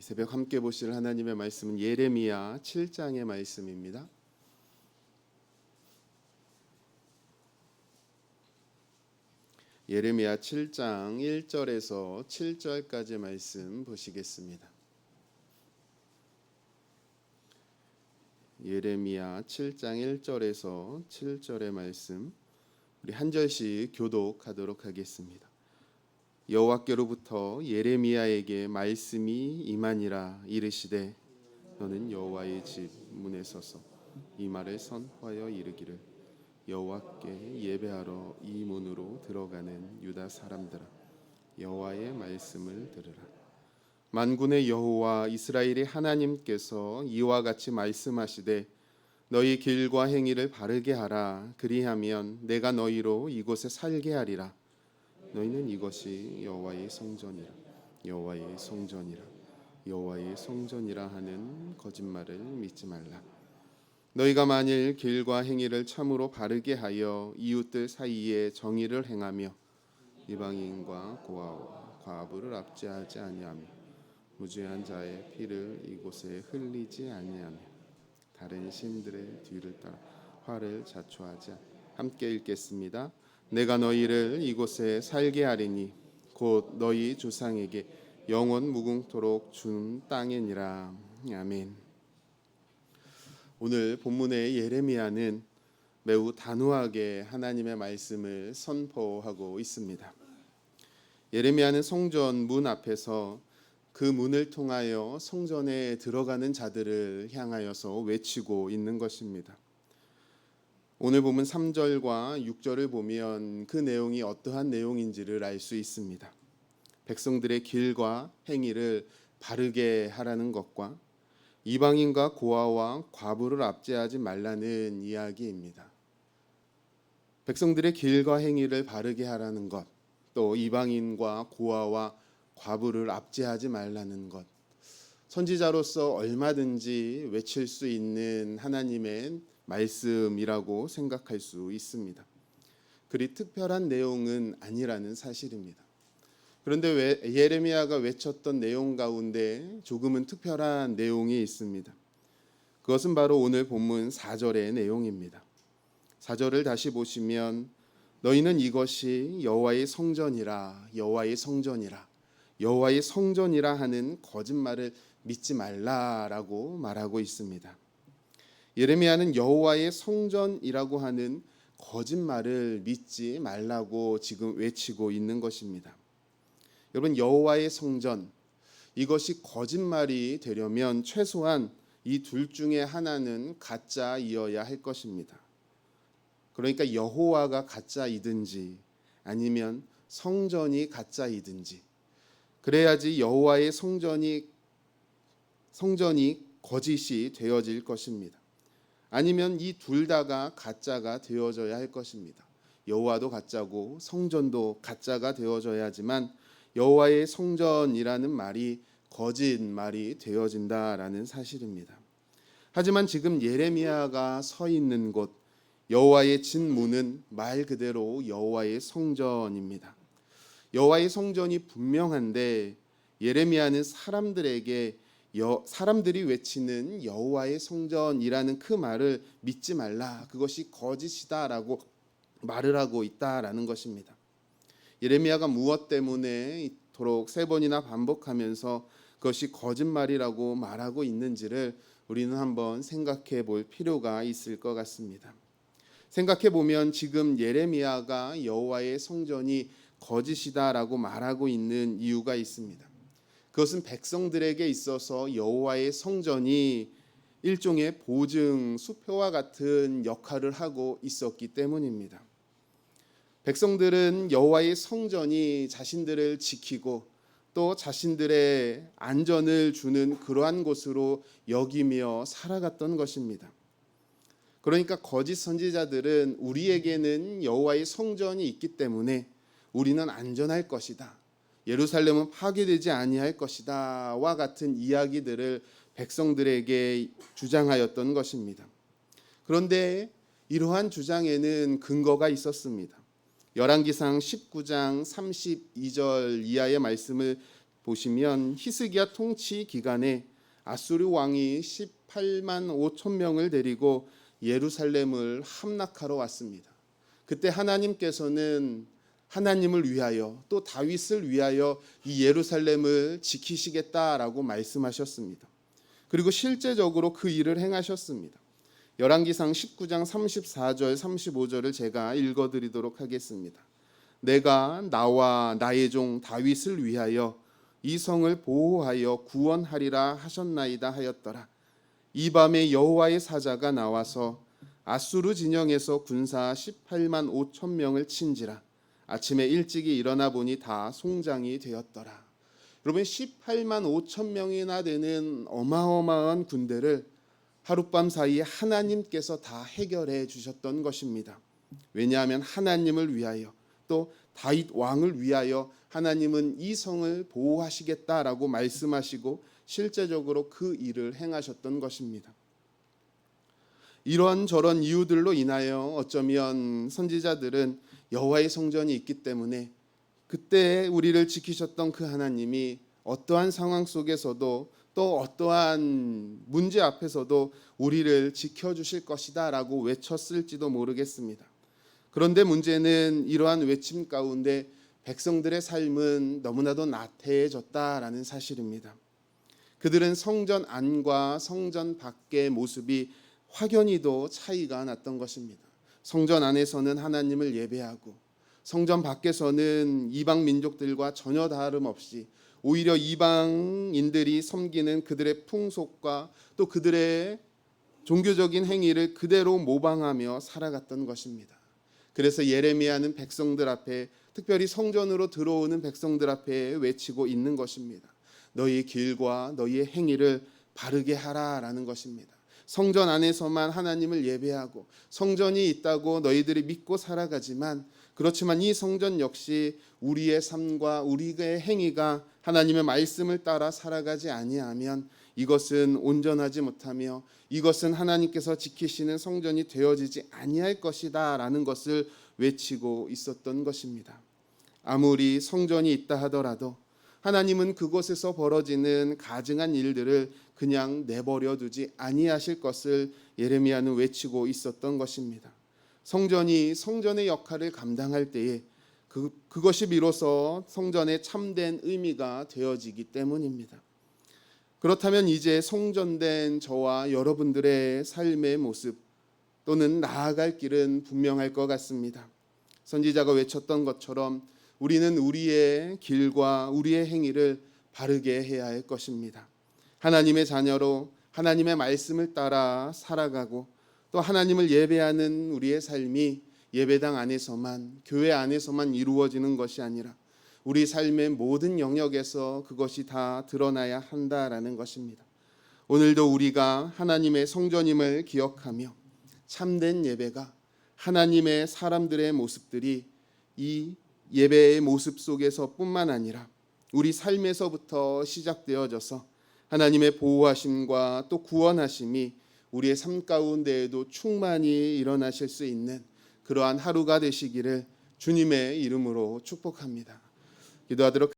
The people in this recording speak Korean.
이 새벽 함께 보실 하나님의 말씀은 예레미야 7장의 말씀입니다. 예레미야 7장 1절에서 7절까지 말씀 보시겠습니다. 예레미야 7장 1절에서 7절의 말씀 우리 한 절씩 교독하도록 하겠습니다. 여호와께로부터 예레미야에게 말씀이 임하니라 이르시되 너는 여호와의 집 문에 서서 이 말을 선포하여 이르기를 여호와께 예배하러 이 문으로 들어가는 유다 사람들아 여호와의 말씀을 들으라. 만군의 여호와 이스라엘의 하나님께서 이와 같이 말씀하시되 너희 길과 행위를 바르게 하라. 그리하면 내가 너희로 이곳에 살게 하리라 너희는 이것이 여호와의 성전이라 여호와의 성전이라 여호와의 성전이라 하는 거짓말을 믿지 말라 너희가 만일 길과 행위를 참으로 바르게 하여 이웃들 사이에 정의를 행하며 이방인과 고아와 과부를 압제하지 아니하며 무죄한 자의 피를 이곳에 흘리지 아니하며 다른 신들의 뒤를 따라 화를 자초하지 않- 함께 읽겠습니다. 내가 너희를 이곳에 살게 하리니 곧 너희 조상에게 영원 무궁토록 준 땅이니라. 아멘. 오늘 본문의 예레미야는 매우 단호하게 하나님의 말씀을 선포하고 있습니다. 예레미야는 성전 문 앞에서 그 문을 통하여 성전에 들어가는 자들을 향하여서 외치고 있는 것입니다. 오늘 보면 3절과 6절을 보면 그 내용이 어떠한 내용인지를 알 수 있습니다. 백성들의 길과 행위를 바르게 하라는 것과 이방인과 고아와 과부를 압제하지 말라는 이야기입니다. 백성들의 길과 행위를 바르게 하라는 것, 또 이방인과 고아와 과부를 압제하지 말라는 것. 선지자로서 얼마든지 외칠 수 있는 하나님의 말씀이라고 생각할 수 있습니다. 그리 특별한 내용은 아니라는 사실입니다. 그런데 왜 예레미야가 외쳤던 내용 가운데 조금은 특별한 내용이 있습니다. 그것은 바로 오늘 본문 4절의 내용입니다. 4절을 다시 보시면 너희는 이것이 여호와의 성전이라 여호와의 성전이라 여호와의 성전이라 하는 거짓말을 믿지 말라라고 말하고 있습니다. 예레미야는 여호와의 성전이라고 하는 거짓말을 믿지 말라고 지금 외치고 있는 것입니다. 여러분 여호와의 성전 이것이 거짓말이 되려면 최소한 이 둘 중에 하나는 가짜이어야 할 것입니다. 그러니까 여호와가 가짜이든지 아니면 성전이 가짜이든지 그래야지 여호와의 성전이 성전이 거짓이 되어질 것입니다. 아니면 이 둘 다가 가짜가 되어져야 할 것입니다. 여호와도 가짜고 성전도 가짜가 되어져야지만 여호와의 성전이라는 말이 거짓말이 되어진다라는 사실입니다. 하지만 지금 예레미야가 서 있는 곳 여호와의 진문은 말 그대로 여호와의 성전입니다. 여호와의 성전이 분명한데 예레미야는 사람들에게 여, 사람들이 외치는 여호와의 성전이라는 그 말을 믿지 말라. 그것이 거짓이다라고 말을 하고 있다라는 것입니다. 예레미야가 무엇 때문에 이토록 세 번이나 반복하면서 그것이 거짓말이라고 말하고 있는지를 우리는 한번 생각해 볼 필요가 있을 것 같습니다. 생각해 보면 지금 예레미야가 여호와의 성전이 거짓이다라고 말하고 있는 이유가 있습니다. 그것은 백성들에게 있어서 여호와의 성전이 일종의 보증 수표와 같은 역할을 하고 있었기 때문입니다. 백성들은 여호와의 성전이 자신들을 지키고 또 자신들의 안전을 주는 그러한 곳으로 여기며 살아갔던 것입니다. 그러니까 거짓 선지자들은 우리에게는 여호와의 성전이 있기 때문에 우리는 안전할 것이다. 예루살렘은 파괴되지 아니할 것이다와 같은 이야기들을 백성들에게 주장하였던 것입니다. 그런데 이러한 주장에는 근거가 있었습니다. 열왕기상 19장 32절 이하의 말씀을 보시면 히스기야 통치 기간에 아수르 왕이 18만 5천 명을 데리고 예루살렘을 함락하러 왔습니다. 그때 하나님께서는 하나님을 위하여 또 다윗을 위하여 이 예루살렘을 지키시겠다라고 말씀하셨습니다. 그리고 실제적으로 그 일을 행하셨습니다. 열왕기상 19장 34절 35절을 제가 읽어 드리도록 하겠습니다. 내가 나와 나의 종 다윗을 위하여 이 성을 보호하여 구원하리라 하셨나이다 하였더라. 이 밤에 여호와의 사자가 나와서 아수르 진영에서 군사 18만 5천 명을 친지라 아침에 일찍이 일어나 보니 다 송장이 되었더라. 여러분 18만 5천 명이나 되는 어마어마한 군대를 하룻밤 사이에 하나님께서 다 해결해 주셨던 것입니다. 왜냐하면 하나님을 위하여 또 다윗 왕을 위하여 하나님은 이 성을 보호하시겠다라고 말씀하시고 실제적으로 그 일을 행하셨던 것입니다. 이런 저런 이유들로 인하여 어쩌면 선지자들은 여호와의 성전이 있기 때문에 그때 우리를 지키셨던 그 하나님이 어떠한 상황 속에서도 또 어떠한 문제 앞에서도 우리를 지켜 주실 것이다라고 외쳤을지도 모르겠습니다. 그런데 문제는 이러한 외침 가운데 백성들의 삶은 너무나도 나태해졌다라는 사실입니다. 그들은 성전 안과 성전 밖의 모습이 확연히도 차이가 났던 것입니다. 성전 안에서는 하나님을 예배하고 성전 밖에서는 이방 민족들과 전혀 다름없이 오히려 이방인들이 섬기는 그들의 풍속과 또 그들의 종교적인 행위를 그대로 모방하며 살아갔던 것입니다. 그래서 예레미야는 백성들 앞에 특별히 성전으로 들어오는 백성들 앞에 외치고 있는 것입니다. 너희 길과 너희의 행위를 바르게 하라라는 것입니다. 성전 안에서만 하나님을 예배하고 성전이 있다고 너희들이 믿고 살아가지만 그렇지만 이 성전 역시 우리의 삶과 우리의 행위가 하나님의 말씀을 따라 살아가지 아니하면 이것은 온전하지 못하며 이것은 하나님께서 지키시는 성전이 되어지지 아니할 것이다라는 것을 외치고 있었던 것입니다. 아무리 성전이 있다 하더라도 하나님은 그곳에서 벌어지는 가증한 일들을 그냥 내버려 두지 아니하실 것을 예레미야는 외치고 있었던 것입니다. 성전이 성전의 역할을 감당할 때에 그, 그것이 비로소 성전의 참된 의미가 되어지기 때문입니다. 그렇다면 이제 성전된 저와 여러분들의 삶의 모습 또는 나아갈 길은 분명할 것 같습니다. 선지자가 외쳤던 것처럼 우리는 우리의 길과 우리의 행위를 바르게 해야 할 것입니다. 하나님의 자녀로 하나님의 말씀을 따라 살아가고 또 하나님을 예배하는 우리의 삶이 예배당 안에서만 교회 안에서만 이루어지는 것이 아니라 우리 삶의 모든 영역에서 그것이 다 드러나야 한다라는 것입니다. 오늘도 우리가 하나님의 성전임을 기억하며 참된 예배가 하나님의 사람들의 모습들이 이 예배의 모습 속에서뿐만 아니라 우리 삶에서부터 시작되어져서 하나님의 보호하심과 또 구원하심이 우리의 삶 가운데에도 충만히 일어나실 수 있는 그러한 하루가 되시기를 주님의 이름으로 축복합니다. 기도하도록